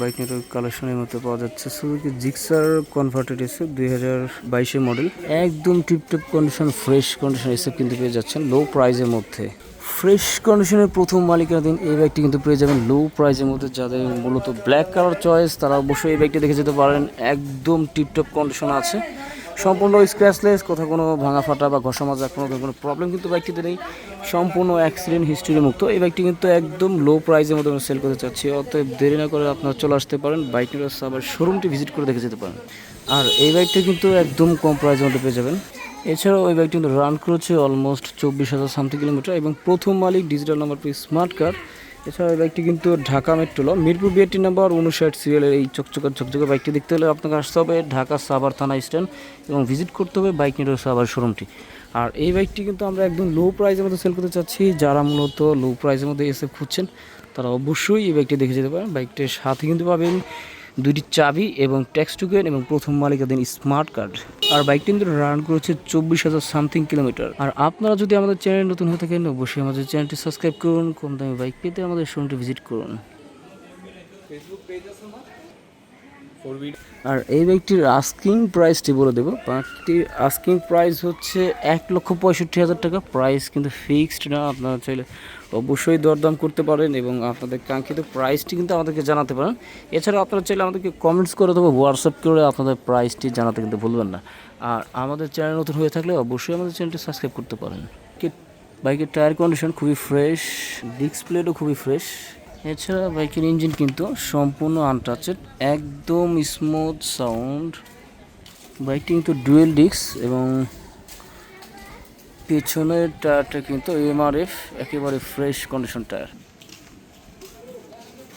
Bike network কালেকশনের মধ্যে পাওয়া যাচ্ছে। সুজুকি জিক্সার কনভার্টেড এসে দুই হাজার বাইশে মডেল একদম টিপটপ কন্ডিশন ফ্রেশ কন্ডিশন এসে কিন্তু পেয়ে যাচ্ছেন লো প্রাইজের মধ্যে। ফ্রেশ কন্ডিশনের প্রথম মালিকানাধীন এই বাইকটি কিন্তু পেয়ে যাবেন লো প্রাইজের মধ্যে। যাদের মূলত ব্ল্যাক কালার চয়েস তারা অবশ্যই এই বাইকটি দেখে যেতে পারেন। একদম টিপটপ কন্ডিশন আছে। সম্পূর্ণ স্ক্র্যাচলেস কোথাও কোনো ভাঙা ফাটা বা ঘষা মাজা কোনো কোনো প্রবলেম কিন্তু বাইকটিতে নেই সম্পূর্ণ অ্যাক্সিডেন্ট হিস্ট্রি মুক্ত। এই বাইকটি কিন্তু একদম লো প্রাইসের মধ্যে আমরা সেল করতে চাচ্ছি। অতএব দেরি না করে আপনারা চলে আসতে পারেন। বাইক নিয়ে আবার শোরুমটি ভিজিট করে দেখে যেতে পারেন। আর এই বাইকটি কিন্তু একদম কম প্রাইসের মধ্যে পেয়ে যাবেন। এছাড়াও ওই বাইকটি কিন্তু রান করেছে অলমোস্ট চব্বিশ হাজার সামথিং কিলোমিটার এবং প্রথম মালিক ডিজিটাল নাম্বার স্মার্ট কার্ড এছাড়া বাইকটি কিন্তু ঢাকা মেট্রোল। মিরপুর বিআরটি নাম্বার উনষাট সিরিয়ালের এই চকচকা ঝকঝকে বাইকটি দেখতে হলে আপনাকে আসতে হবে ঢাকা সাভার থানা স্ট্যান্ড এবং ভিজিট করতে হবে বাইক নিয়ে সাভার শোরুমটি। আর এই বাইকটি কিন্তু আমরা একদম লো প্রাইসের মধ্যে সেল করতে চাচ্ছি। যারা মূলত লো প্রাইসের মধ্যে এসে খুঁজছেন, তারা অবশ্যই এই বাইকটি দেখে যেতে পারেন। বাইকটির সাথে কিন্তু পাবেন দুইটি চাবি এবং ট্যাক্স টুকেন এবং প্রথম মালিকাধীন স্মার্ট কার্ড। আর বাইকটি কিন্তু রান করেছে চব্বিশ হাজার সামথিং কিলোমিটার। আর আপনারা যদি আমাদের চ্যানেল নতুন হয়ে থাকেন, অবশ্যই আমাদের চ্যানেলটি সাবস্ক্রাইব করুন, কম দামে বাইক পেতে আমাদের শোরুমটি ভিজিট করুন। আর এই বাইকটির আস্কিং প্রাইসটি বলে দেবো। বাইকটির আস্কিং প্রাইস হচ্ছে এক লক্ষ পঁয়ষট্টি হাজার টাকা। প্রাইস কিন্তু ফিক্সড না আপনারা চাইলে অবশ্যই দরদাম করতে পারেন এবং আপনাদের কাঙ্ক্ষিত প্রাইসটি কিন্তু আমাদেরকে জানাতে পারেন। এছাড়া আপনারা চাইলে আমাদেরকে কমেন্টস করে দেবো হোয়াটসঅ্যাপ করে আপনাদের প্রাইসটি জানাতে কিন্তু ভুলবেন না। আর আমাদের চ্যানেল নতুন হয়ে থাকলে অবশ্যই আমাদের চ্যানেলটি সাবস্ক্রাইব করতে পারেন। বাইকের টায়ার কন্ডিশন খুবই ফ্রেশ ডিস্ক প্লেটও খুবই ফ্রেশ এছাড়া বাইকের ইঞ্জিন কিন্তু সম্পূর্ণ আনটাচেড একদম স্মুথ সাউন্ড বাইকটি কিন্তু ডুয়েল ডিস্ক এবং পেছনের টায়ারটা কিন্তু এমআরএফ একেবারে ফ্রেশ কন্ডিশন টায়ার